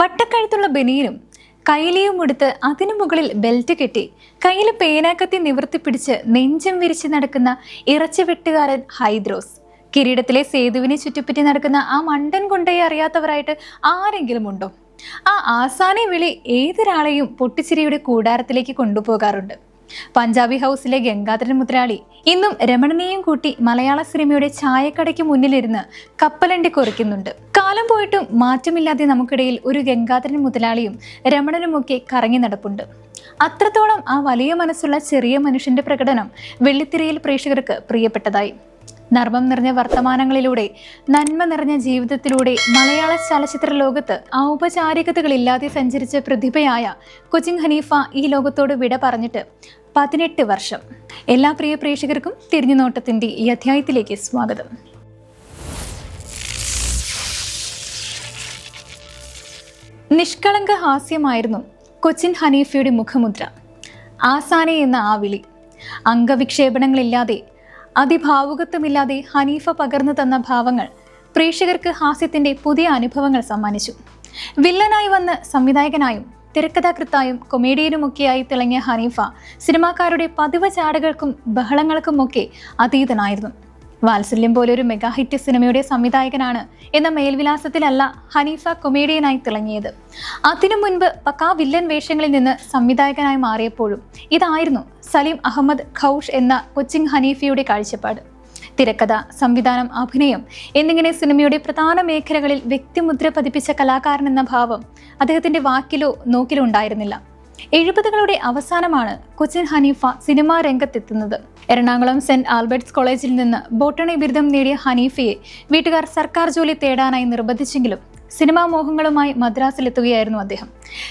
വട്ടക്കഴുത്തുള്ള ബനിയനും കൈലിയും ഉടുത്ത് അതിനു മുകളിൽ ബെൽറ്റ് കെട്ടി കയ്യിൽ പേനാക്കത്തി നിവർത്തി പിടിച്ച് നെഞ്ചം വിരിച്ച് നടക്കുന്ന ഇറച്ചി വെട്ടുകാരൻ ഹൈദ്രോസ്. കിരീടത്തിലെ സേതുവിനെ ചുറ്റിപ്പറ്റി നടക്കുന്ന ആ മണ്ടൻ കൊണ്ടയെ അറിയാത്തവരായിട്ട് ആരെങ്കിലും ഉണ്ടോ? ആ ആസാനെ വിളി ഏതൊരാളെയും പൊട്ടിച്ചിരിയുടെ കൂടാരത്തിലേക്ക് കൊണ്ടുപോകാറുണ്ട്. പഞ്ചാബി ഹൗസിലെ ഗംഗാധരൻ മുതലാളി ഇന്നും രമണനെയും കൂട്ടി മലയാള സിനിമയുടെ ചായക്കടയ്ക്ക് മുന്നിലിരുന്ന് കപ്പലണ്ടി കുറിക്കുന്നുണ്ട്. കാലം പോയിട്ടും മാറ്റമില്ലാതെ നമുക്കിടയിൽ ഒരു ഗംഗാധരൻ മുതലാളിയും രമണനുമൊക്കെ കറങ്ങി നടപ്പുണ്ട്. അത്രത്തോളം ആ വലിയ മനസ്സുള്ള ചെറിയ മനുഷ്യന്റെ പ്രകടനം വെള്ളിത്തിരയിൽ പ്രേക്ഷകർക്ക് പ്രിയപ്പെട്ടതായി. നർമ്മം നിറഞ്ഞ വർത്തമാനങ്ങളിലൂടെ നന്മ നിറഞ്ഞ ജീവിതത്തിലൂടെ മലയാള ചലച്ചിത്ര ലോകത്ത് ഔപചാരികതകളില്ലാതെ സഞ്ചരിച്ച പ്രതിഭയായ കൊച്ചിൻ ഹനീഫ ഈ ലോകത്തോട് വിട പറഞ്ഞിട്ട് പതിനെട്ട് വർഷം. എല്ലാ പ്രിയ പ്രേക്ഷകർക്കും തിരിഞ്ഞുനോട്ടത്തിന്റെ ഈ അധ്യായത്തിലേക്ക് സ്വാഗതം. നിഷ്കളങ്ക ഹാസ്യമായിരുന്നു കൊച്ചിൻ ഹനീഫയുടെ മുഖമുദ്ര. ആസാനെ എന്ന ആ വിളി. അംഗവിക്ഷേപണങ്ങളില്ലാതെ അതിഭാവുകത്വമില്ലാതെ ഹനീഫ പകർന്നു തന്ന ഭാവങ്ങൾ പ്രേക്ഷകർക്ക് ഹാസ്യത്തിന്റെ പുതിയ അനുഭവങ്ങൾ സമ്മാനിച്ചു. വില്ലനായി വന്ന് സംവിധായകനായും തിരക്കഥാകൃത്തായും കൊമേഡിയനുമൊക്കെയായി തിളങ്ങിയ ഹനീഫ സിനിമാക്കാരുടെ പതിവ് ചാടുകൾക്കും ബഹളങ്ങൾക്കുമൊക്കെ അതീതനായിരുന്നു. വാത്സല്യം പോലൊരു മെഗാ ഹിറ്റ് സിനിമയുടെ സംവിധായകനാണ് എന്ന മേൽവിലാസത്തിലല്ല ഹനീഫ കൊമേഡിയനായി തിളങ്ങിയത്. അതിനു മുൻപ് പക്കാ വില്ലൻ വേഷങ്ങളിൽ നിന്ന് സംവിധായകനായി മാറിയപ്പോഴും ഇതായിരുന്നു സലീം അഹമ്മദ് ഖൌഷ് എന്ന കൊച്ചിൻ ഹനീഫയുടെ കാഴ്ചപ്പാട്. തിരക്കഥ സംവിധാനം അഭിനയം എന്നിങ്ങനെ സിനിമയുടെ പ്രധാന മേഖലകളിൽ വ്യക്തിമുദ്ര പതിപ്പിച്ച കലാകാരൻ എന്ന ഭാവം അദ്ദേഹത്തിന്റെ വാക്കിലോ നോക്കിലോ ഉണ്ടായിരുന്നില്ല. എഴുപതുകളുടെ അവസാനമാണ് കൊച്ചിൻ ഹനീഫ സിനിമാ രംഗത്തെത്തുന്നത്. എറണാകുളം സെന്റ് ആൽബർട്ട്സ് കോളേജിൽ നിന്ന് ബോട്ടണി ബിരുദം നേടിയ ഹനീഫയെ വീട്ടുകാർ സർക്കാർ ജോലി തേടാനായി നിർബന്ധിച്ചെങ്കിലും സിനിമാ മോഹങ്ങളുമായി മദ്രാസിലെത്തുകയായിരുന്നു അദ്ദേഹം.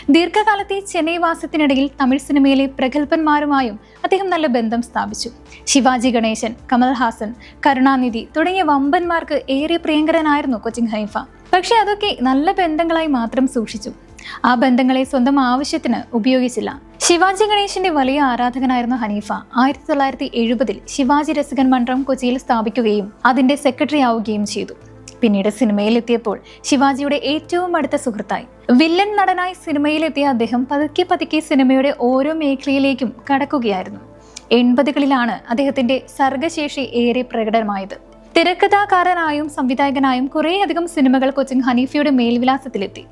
ദീർഘകാലത്തെ ചെന്നൈ വാസത്തിനിടയിൽ തമിഴ് സിനിമയിലെ പ്രഗത്ഭന്മാരുമായും അദ്ദേഹം നല്ല ബന്ധം സ്ഥാപിച്ചു. ശിവാജി ഗണേശൻ കമൽഹാസൻ കരുണാനിധി തുടങ്ങിയ വമ്പന്മാർക്ക് ഏറെ പ്രിയങ്കരനായിരുന്നു കൊച്ചിൻ ഹനീഫ. പക്ഷേ അതൊക്കെ നല്ല ബന്ധങ്ങളായി മാത്രം സൂക്ഷിച്ചു. ആ ബന്ധങ്ങളെ സ്വന്തം ആവശ്യത്തിന് ഉപയോഗിച്ചില്ല. ശിവാജി ഗണേശന്റെ വലിയ ആരാധകനായിരുന്നു ഹനീഫ. ആയിരത്തി തൊള്ളായിരത്തി എഴുപതിൽ ശിവാജി രസികൻ മണ്ഡലം കൊച്ചിയിൽ സ്ഥാപിക്കുകയും അതിന്റെ സെക്രട്ടറി ആവുകയും ചെയ്തു. പിന്നീട് സിനിമയിലെത്തിയപ്പോൾ ശിവാജിയുടെ ഏറ്റവും അടുത്ത സുഹൃത്തായി. വില്ലൻ നടനായി സിനിമയിലെത്തിയ അദ്ദേഹം പതുക്കെ പതുക്കെ സിനിമയുടെ ഓരോ മേഖലയിലേക്കും കടക്കുകയായിരുന്നു. എൺപതുകളിലാണ് അദ്ദേഹത്തിന്റെ സർഗശേഷി ഏറെ പ്രകടമായത്. തിരക്കഥാകാരനായും സംവിധായകനായും കുറേയധികം സിനിമകൾ കൊച്ചിൻ ഹനീഫയുടെ മേൽവിലാസത്തിലെത്തി.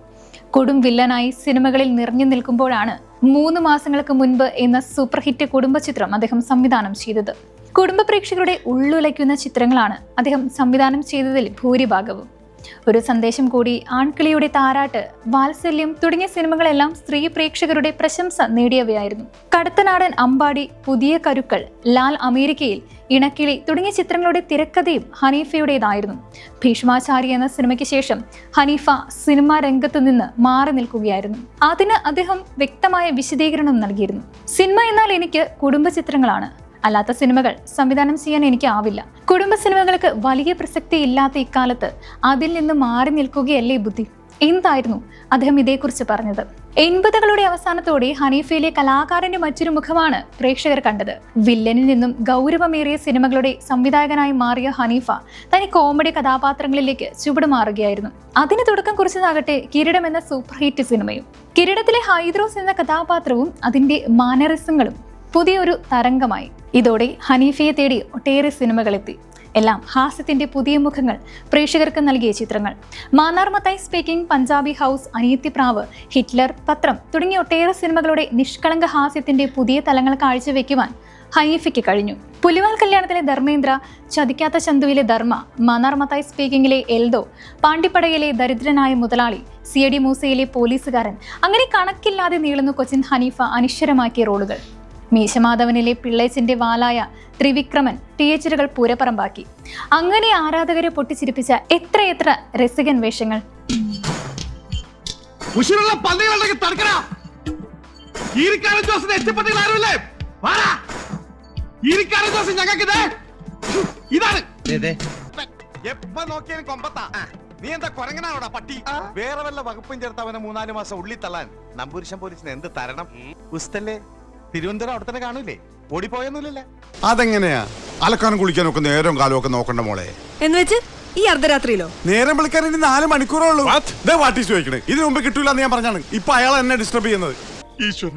കൊടും വില്ലനായി സിനിമകളിൽ നിറഞ്ഞു നിൽക്കുമ്പോഴാണ് മൂന്ന് മാസങ്ങൾക്ക് മുൻപ് എന്ന സൂപ്പർ ഹിറ്റ് കുടുംബ ചിത്രം അദ്ദേഹം സംവിധാനം ചെയ്തത്. കുടുംബ പ്രേക്ഷകരുടെ ഉള്ളുലയ്ക്കുന്ന ചിത്രങ്ങളാണ് അദ്ദേഹം സംവിധാനം ചെയ്തതിൽ ഭൂരിഭാഗവും. ഒരു സന്ദേശം കൂടി ആൺകിളിയുടെ താരാട്ട് വാത്സല്യം തുടങ്ങിയ സിനിമകളെല്ലാം സ്ത്രീ പ്രേക്ഷകരുടെ പ്രശംസ നേടിയവയായിരുന്നു. കടത്തനാടൻ അമ്പാടി പുതിയ കരുക്കൾ ലാൽ അമേരിക്കയിൽ ഇണക്കിളി തുടങ്ങിയ ചിത്രങ്ങളുടെ തിരക്കഥയും ഹനീഫയുടേതായിരുന്നു. ഭീഷ്മാചാരി എന്ന സിനിമയ്ക്ക് ശേഷം ഹനീഫ സിനിമാ രംഗത്ത് നിന്ന് മാറി നിൽക്കുകയായിരുന്നു. അതിന് അദ്ദേഹം വ്യക്തമായ വിശദീകരണം നൽകിയിരുന്നു. സിനിമ എന്നാൽ എനിക്ക് കുടുംബ ചിത്രങ്ങളാണ്. അല്ലാത്ത സിനിമകൾ സംവിധാനം ചെയ്യാൻ എനിക്ക് ആവില്ല കുടുംബ സിനിമകൾക്ക് വലിയ പ്രസക്തി ഇല്ലാത്ത ഇക്കാലത്ത് അതിൽ നിന്ന് മാറി നിൽക്കുകയല്ലേ ബുദ്ധി? എന്തായിരുന്നു അദ്ദേഹം ഇതേക്കുറിച്ച് പറഞ്ഞത്? എൺപതുകളുടെ അവസാനത്തോടെ ഹനീഫയിലെ കലാകാരന്റെ മറ്റൊരു മുഖമാണ് പ്രേക്ഷകർ കണ്ടത്. വില്ലനിൽ നിന്നും ഗൗരവമേറിയ സിനിമകളുടെ സംവിധായകനായി മാറിയ ഹനീഫ തനി കോമഡി കഥാപാത്രങ്ങളിലേക്ക് ചുവടുമാറുകയായിരുന്നു അതിന് തുടക്കം കുറിച്ചതാകട്ടെ കിരീടം എന്ന സൂപ്പർ ഹിറ്റ് സിനിമയും. കിരീടത്തിലെ ഹൈദ്രോസ് എന്ന കഥാപാത്രവും അതിന്റെ മാനറിസങ്ങളും പുതിയൊരു തരംഗമായി. ഇതോടെ ഹനീഫയെ തേടി ഒട്ടേറെ സിനിമകളെത്തി. എല്ലാം ഹാസ്യത്തിന്റെ പുതിയ മുഖങ്ങൾ പ്രേക്ഷകർക്ക് നൽകിയ ചിത്രങ്ങൾ. Mannar Mathai speaking Punjabi house Aniyathipravu Hitler Pathram തുടങ്ങിയ ഒട്ടേറെ സിനിമകളുടെ നിഷ്കളങ്ക ഹാസ്യത്തിന്റെ പുതിയ തലങ്ങൾ കാഴ്ചവെക്കുവാൻ ഹനീഫയ്ക്ക് കഴിഞ്ഞു. പുലിവാൽ കല്യാണത്തിലെ ധർമ്മേന്ദ്ര ചതിക്കാത്ത ചന്തുവിലെ ധർമ്മ മാന്നാർ മത്തായി സ്പീക്കിംഗിലെ എൽദോ പാണ്ടിപ്പടയിലെ ദരിദ്രനായ മുതലാളി സി എ ഡി മൂസയിലെ പോലീസുകാരൻ അങ്ങനെ കണക്കില്ലാതെ നീളുന്നു കൊച്ചിൻ ഹനീഫ അനിശ്വരമാക്കിയ റോളുകൾ. മീശമാധവനിലെ പിള്ളേച്ചിന്റെ വാലായ ത്രിവിക്രമൻ തിയേറ്ററുകൾ പൂരപ്പറമ്പാക്കി. അങ്ങനെ ആരാധകരെ പൊട്ടിച്ചിരിപ്പിച്ച എത്രയെത്ര രസികൻ വേഷങ്ങൾ? എപ്പ നോക്കിയാലും കൊമ്പത്താ. നീ എന്താ കൊരങ്ങനാണോടാ പട്ടി? വേറെ വല്ല വകുപ്പും ചേർത്ത് അവനെ മൂന്നാൽ മാസം ഉള്ളി തള്ളാൻ നമ്പൂരിശം പോലീസിന് എന്ത് തരണം? ഉസ്തല്ലേ തിരുവനന്തപുരം അവിടെ തന്നെ കാണൂലേ? ഓടിപ്പോയൊന്നുമില്ലല്ലേ. അതെങ്ങനെയാ? അലക്കാനും കുളിക്കാനും ഒക്കെ നേരം കാലവും ഒക്കെ നോക്കണ്ട മോളെ. എന്ന് വെച്ച് ഈ അർദ്ധരാത്രിയിലോ? നേരം വിളിക്കാൻ ഇനി നാല് മണിക്കൂറേ ഉള്ളൂ. വാട്ടി ചോദിക്കണേ. ഇതിനു മുമ്പ് കിട്ടൂല എന്ന് ഞാൻ പറഞ്ഞാണ്. ഇപ്പൊ അയാൾ എന്നെ ഡിസ്റ്റർബ് ചെയ്യുന്നത്. ഈശ്വര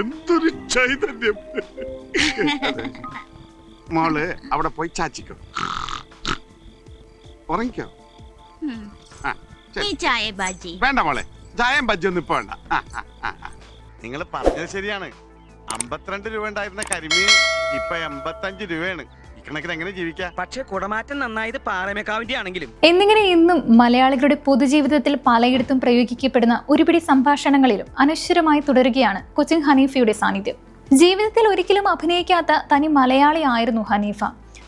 എന്തൊരു ചൈതന്യം. മോൾ അവിടെ പോയി ചാച്ചിക്കോ. ഉറങ്ങിക്കോ? ആ, ഈ ചായ ബാജി വേണ്ട മോളെ ചായം ബജ്ജൊന്നും ഇപ്പൊ വേണ്ട. നിങ്ങൾ പറഞ്ഞത് ശരിയാണ്. അമ്പത്തിരണ്ട് രൂപ ഉണ്ടായിരുന്ന കരിമീൻ ഇപ്പൊ എൺപത്തഞ്ച് രൂപയാണ്. ഇക്കണക്കിന് എങ്ങനെ ജീവിക്കാം? പക്ഷെ കുടമാറ്റം നന്നായത് പാറമേക്കാവിന്റെ ആണെങ്കിലും എന്നിങ്ങനെ ഇന്നും മലയാളികളുടെ പൊതുജീവിതത്തിൽ പലയിടത്തും പ്രയോഗിക്കപ്പെടുന്ന ഒരുപിടി സംഭാഷണങ്ങളിലും അനശ്വരമായി തുടരുകയാണ് കൊച്ചിൻ ഹനീഫയുടെ സാന്നിധ്യം. ജീവിതത്തിൽ ഒരിക്കലും അഭിനയിക്കാത്ത തനി മലയാളി ആയിരുന്നു ഹനീഫ.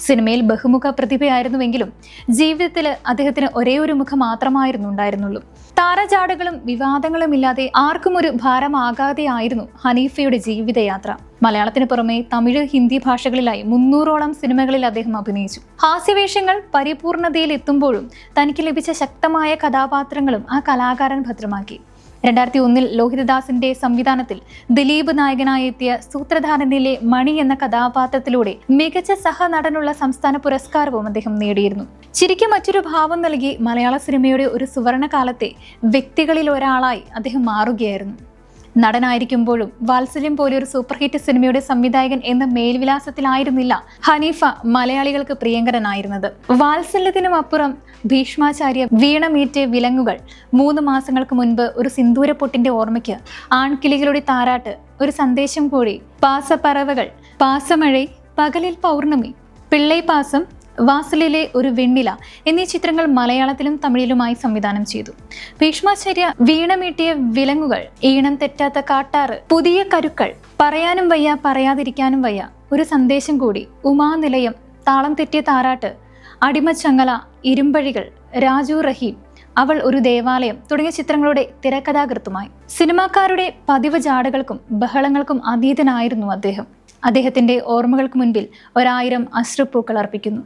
സിനിമയിൽ ബഹുമുഖ പ്രതിഭയായിരുന്നുവെങ്കിലും ജീവിതത്തിൽ അദ്ദേഹത്തിന് ഒരേ ഒരു മുഖം മാത്രമായിരുന്നു ഉണ്ടായിരുന്നുള്ളൂ താരജാടകളും വിവാദങ്ങളും ഇല്ലാതെ ആർക്കും ഒരു ഭാരമാകാതെയായിരുന്നു ഹനീഫയുടെ ജീവിതയാത്ര. മലയാളത്തിന് പുറമെ തമിഴ് ഹിന്ദി ഭാഷകളിലായി മുന്നൂറോളം സിനിമകളിൽ അദ്ദേഹം അഭിനയിച്ചു. ഹാസ്യവേഷങ്ങൾ പരിപൂർണതയിൽ എത്തുമ്പോഴും തനിക്ക് ലഭിച്ച ശക്തമായ കഥാപാത്രങ്ങളും ആ കലാകാരൻ ഭദ്രമാക്കി. രണ്ടായിരത്തി ഒന്നിൽ ലോഹിതദാസിന്റെ സംവിധാനത്തിൽ ദിലീപ് നായകനായി എത്തിയ സൂത്രധാരനിലെ മണി എന്ന കഥാപാത്രത്തിലൂടെ മികച്ച സഹനടനുള്ള സംസ്ഥാന പുരസ്കാരവും അദ്ദേഹം നേടിയിരുന്നു. ചിരിക്ക് മറ്റൊരു ഭാവം നൽകി മലയാള സിനിമയുടെ ഒരു സുവർണകാലത്തെ വ്യക്തികളിൽ ഒരാളായി അദ്ദേഹം മാറുകയായിരുന്നു. നടനായിരിക്കുമ്പോഴും വാത്സല്യം പോലെ ഒരു സൂപ്പർ ഹിറ്റ് സിനിമയുടെ സംവിധായകൻ എന്ന മേൽവിലാസത്തിലായിരുന്നില്ല ഹനീഫ മലയാളികൾക്ക് പ്രിയങ്കരനായിരുന്നത്. വാത്സല്യത്തിനും അപ്പുറം ഭീഷ്മാചാര്യ വീണമീറ്റ് വിലങ്ങുകൾ മൂന്ന് മാസങ്ങൾക്ക് മുൻപ് ഒരു സിന്ദൂര പൊട്ടിന്റെ ഓർമ്മയ്ക്ക് ആൺകിളികളുടെ താരാട്ട് ഒരു സന്ദേശം കൂടി പാസപ്പറവകൾ പാസമഴ പകലിൽ പൗർണമി പിള്ളൈപാസം വാസലിലെ ഒരു വെണ്ണില എന്നീ ചിത്രങ്ങൾ മലയാളത്തിലും തമിഴിലുമായി സംവിധാനം ചെയ്തു. ഭീഷ്മാചാര്യ വീണമീട്ടിയ വിലങ്ങുകൾ ഈണം തെറ്റാത്ത കാട്ടാറ് പുതിയ കരുക്കൾ പറയാനും വയ്യ പറയാതിരിക്കാനും വയ്യ ഒരു സന്ദേശം കൂടി ഉമാനിലയം താളം തെറ്റിയ താരാട്ട് അടിമച്ചങ്ങല ഇരുമ്പഴികൾ രാജു റഹീം അവൾ ഒരു ദേവാലയം തുടങ്ങിയ ചിത്രങ്ങളുടെ തിരക്കഥാകൃത്തുമായി. സിനിമാക്കാരുടെ പതിവ് ജാടകൾക്കും ബഹളങ്ങൾക്കും അതീതനായിരുന്നു അദ്ദേഹം. അദ്ദേഹത്തിന്റെ ഓർമ്മകൾക്ക് മുൻപിൽ ഒരായിരം അശ്രുപ്പൂക്കൾ അർപ്പിക്കുന്നു.